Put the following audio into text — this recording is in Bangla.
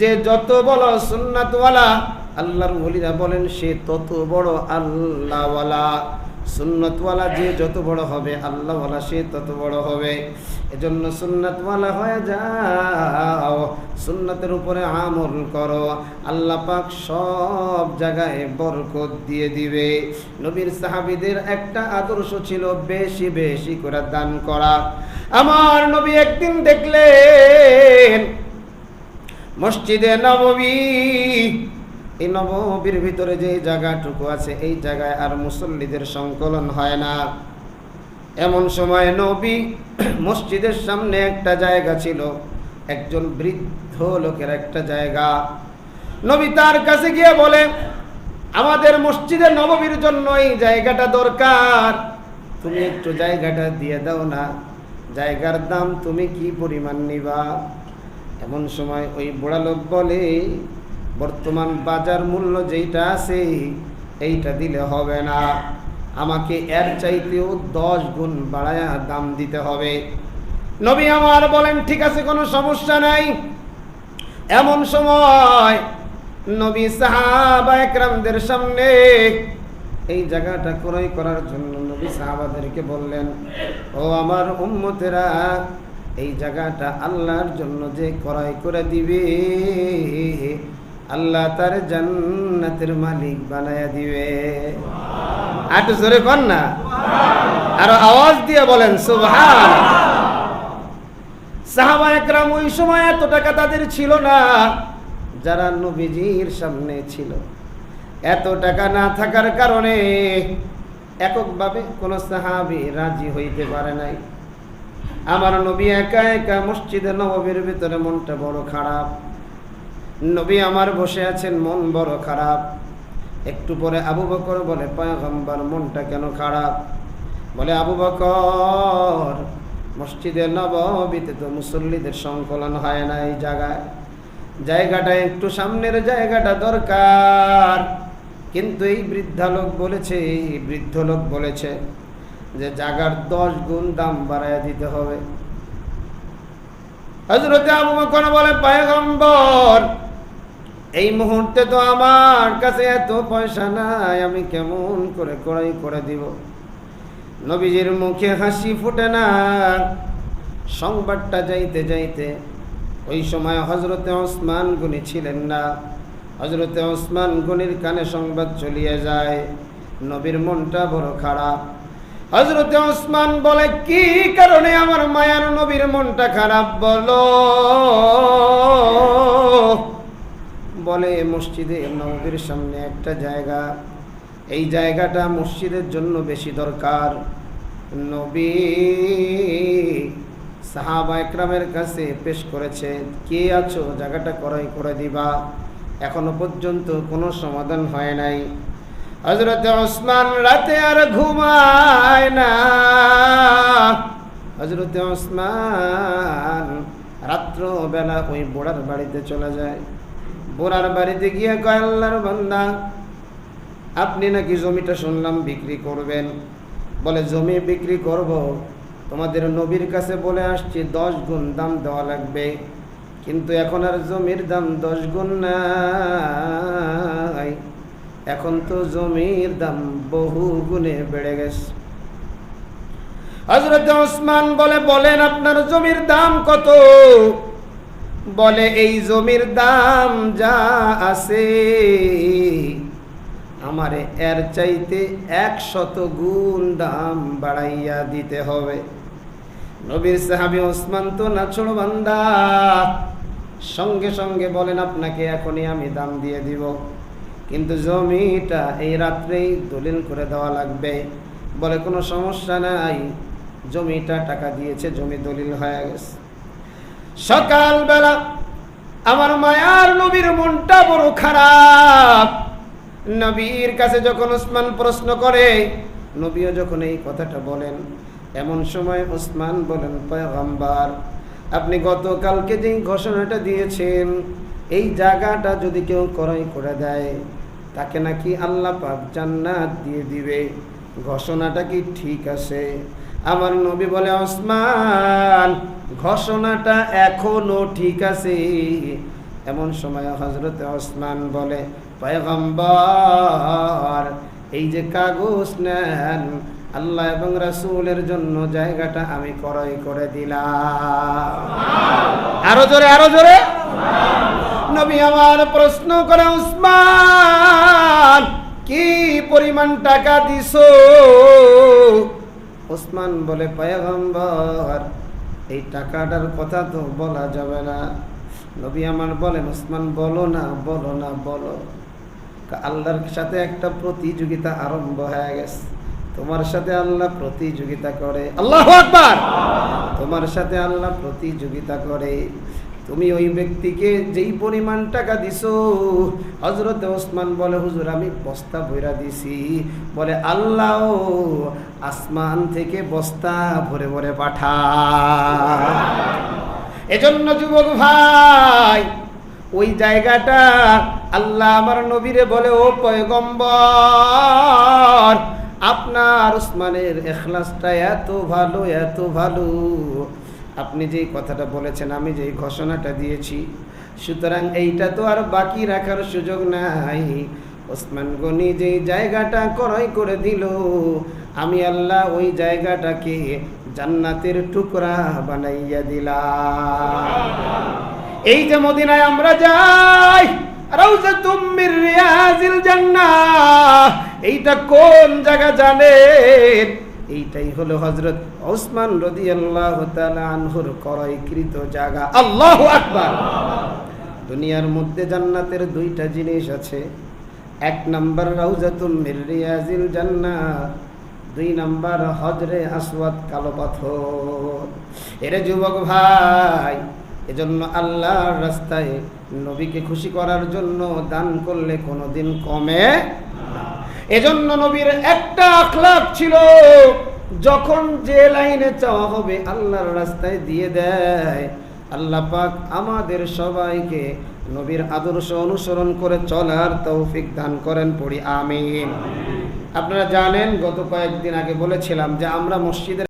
যে যত বলো সুন্নাতওয়ালা, আল্লাহর ওলিরা বলেন, সে তত বড় আল্লাহওয়ালা। সুন্নতওয়ালা যে যত বড় হবে, আল্লাহওয়ালা সে তত বড় হবে। এজন্য সুন্নতওয়ালা হয়ে যাও, সুন্নতের উপরে আমল করো। আল্লাহ পাক সব জায়গায় বরকত দিয়ে দিবে। নবীর সাহাবিদের একটা আদর্শ ছিল, বেশি বেশি করে দান করা। আমার নবী একদিন দেখলেন মসজিদে নববী এই নববীর ভিতরে যে জায়গাটুকু আছে, এই জায়গায় আর মুসল্লিদের সংকলন হয় না। এমন সময় নবী মসজিদের সামনে একটা জায়গা ছিল, একজন বৃদ্ধ লোকের একটা জায়গা। নবী তার কাছে গিয়ে বলে, আমাদের মসজিদে নববীর জন্য এই জায়গাটা দরকার। তুমি একটু জায়গাটা দিয়ে দাও না। জায়গার দাম তুমি কি পরিমাণ নিবা? এমন সময় ওই বুড়া লোক বলে, বর্তমান বাজার মূল্য যেইটা আছে, এইটা দিলে হবে না। আমাকে এর চাইতেও দশ গুণ বাড়ায়া দাম দিতে হবে। নবী আমার বলেন, ঠিক আছে, কোনো সমস্যা নাই। এমন সময় নবী সাহাবা একরামদের সামনে এই জায়গাটা ক্রয় করার জন্য নবী সাহাবাদেরকে বললেন, ও আমার উম্মতেরা এই জায়গাটা আল্লাহর জন্য যে ক্রয় করে দিবে, আল্লাহ তার জান্নাতের মালিক বানায়া দিবে। একটু জোরে কর না? আর আওয়াজ দিয়ে বলেন, সুবহান। সাহাবা একরাম ওই সময় এত টাকা তাদের ছিল না, যারা নবীজির সামনে ছিল। এত টাকা না থাকার কারণে এককভাবে কোনো সাহাবি রাজি হইতে পারে নাই। আমার নবী একা একা মসজিদে নবীর ভিতরে মনটা বড় খারাপ। নবী আমার বসে আছেন, মন বড় খারাপ। একটু পরে আবু বকর বলে, পয়গম্বর, মনটা কেন খারাপ? বলে, আবু বকর, মসজিদে নববীতে তো মুসল্লিদের সংকলন হয় না এই জায়গায়। জায়গাটা একটু সামনের জায়গাটা দরকার। কিন্তু এই বৃদ্ধা লোক বলেছে, এই বৃদ্ধ লোক বলেছে যে জায়গার দশ গুণ দাম বাড়ায় দিতে হবে। বলে, পয়গম্বর, এই মুহূর্তে তো আমার কাছে এত পয়সা নাই, আমি কেমন করে ক্রয় করে দিব? নবীজির মুখে হাসি ফুটে না। সংবাদটা যাইতে যাইতে ওই সময় হজরতে ওসমান গুনি ছিলেন না। হজরতে ওসমান গনির কানে সংবাদ চলিয়ে যায়। নবীর মনটা বড় খারাপ। হজরতে ওসমান বলে, কি কারণে আমার মায়ার নবীর মনটা খারাপ বলো? বলে, মসজিদে নবীর সামনে একটা জায়গা। এই জায়গাটা মসজিদের জন্য বেশি দরকার। নবী সাহাবা একরামের কাছে পেশ করেছে, কে আছো? জায়গাটা ক্রয় করে দিবা। এখনও পর্যন্ত কোনো সমাধান হয় নাই। হজরত ওসমান রাতে আর ঘুমায় না। হজরত ওসমান রাত্র বেলা ওই বোড়ার বাড়িতে চলে যায়। বোড়ার বাড়িতে গিয়ে কয়, আল্লাহর বান্দা, আপনি নাকি জমিটা শুনলাম বিক্রি করবেন? বলে, জমি বিক্রি করব। তোমাদের নবীর কাছে বলে আসছি, দশ গুণ দাম দেওয়া লাগবে। কিন্তু এখন আর জমির দাম দশ গুণ নাই। এখন তো জমির দাম বহু গুণে বেড়ে গেছে। হজরত ওসমান বলে, বলেন, আপনার জমির দাম কত? বলে, এই জমির দাম যা আছে, আমারে এর চাইতে একশত গুণ দাম বাড়াইয়া দিতে হবে। নবীর সাহাবি ওসমান তো না নাচড় বান্দা। সঙ্গে সঙ্গে বলেন, আপনাকে এখনই আমি দাম দিয়ে দিব। কিন্তু জমিটা এই রাত্রেই দলিল করে দেওয়া লাগবে। বলে কোনো সমস্যা নাই। জমিটা টাকা দিয়েছে, জমি দলিল হয়ে গেছে। সকালবেলা আমার মায়ার নবীর মনটা বড় খারাপ। নবীর কাছে যখন ওসমান প্রশ্ন করে, নবীও যখন এই কথাটা বলেন, এমন সময় ওসমান বলেন, পয়গম্বর, আপনি গতকালকে যে ঘোষণাটা দিয়েছেন, এই জায়গাটা যদি কেউ ক্রয় করে দেয় তাকে নাকি আল্লাহ পাক জান্নাত দিয়ে দিবে। ঘোষণাটা কি ঠিক আছে? আমার নবী বলে, ওসমান, ঘোষণাটা এখনও ঠিক আছে। এমন সময় হজরত ওসমান বলে, পয়গম্বর, এই যে কাগজ নেন, আল্লাহ এবং রাসূলের জন্য জায়গাটা আমি ক্রয় করে দিলাম। আরও জোরে আরও জোরে। নবী আমার প্রশ্ন করে উসমান কি পরিমাণ টাকা দিছো? ওসমান বলে, পয়গম্বর, এই টাকাটার কথা তো বলা যাবে না। নবী আমার বলেন, ওসমান, বলো না বলো না, বলো। আল্লাহর সাথে একটা প্রতিযোগিতা আরম্ভ হয়ে গেছে। তোমার সাথে আল্লাহ প্রতিযোগিতা করে। আল্লাহ তোমার সাথে আল্লাহ প্রতিযোগিতা করে। তুমি ওই ব্যক্তিকে যেই পরিমাণ টাকা দিছো হজরত ওসমান বলে, হুজুর, আমি বস্তা ভইরা দিছি। বলে, আল্লাহ, আসমান থেকে বস্তা ভরে ভরে পাঠা এজন্য যুবক ভাই, ওই জায়গাটা আল্লাহ আমার নবীরে বলে, ও পয়গম্বর, আপনার উসমানের এখলাসটা এত ভালো এত ভালো। আপনি যেই কথাটা বলেছেন, আমি যেই ঘোষণাটা দিয়েছি, সুতরাং এইটা তো আর বাকি রাখার সুযোগ নাই। ওসমান গনি যেই জায়গাটা ক্রয় করে দিল, আমি আল্লাহ ওই জায়গাটাকে জান্নাতের টুকরা বানাইয়া দিলাম। এই যে মদিনায় আমরা যাই এইটা কোন জায়গা জানেন? এইটাই হলো হজরত ওসমান রাদিয়াল্লাহু তাআলা আনহুর ক্রয়কৃত জায়গা। আল্লাহু আকবার। দুনিয়ার মধ্যে জান্নাতের দুইটা জিনিস আছে। এক নম্বর রাউজাতুম মির রিয়াজিল জান্নাহ দুই নম্বর হজরে আসওয়াদ কালো পাথর। এরে যুবক ভাই, এজন্য আল্লাহর রাস্তায় নবীকে খুশি করার জন্য দান করলে কোনোদিন কমে। এজন্য নবীর একটা আখলাপ ছিল, যখন যে লাইনে চাওয়া হবে আল্লাহর রাস্তায় দিয়ে দেয়। আল্লাহ পাক আমাদের সবাইকে নবীর আদর্শ অনুসরণ করে চলার তৌফিক দান করেন, পড়ি, আমিন। আপনারা জানেন, গত কয়েকদিন আগে বলেছিলাম যে আমরা মসজিদের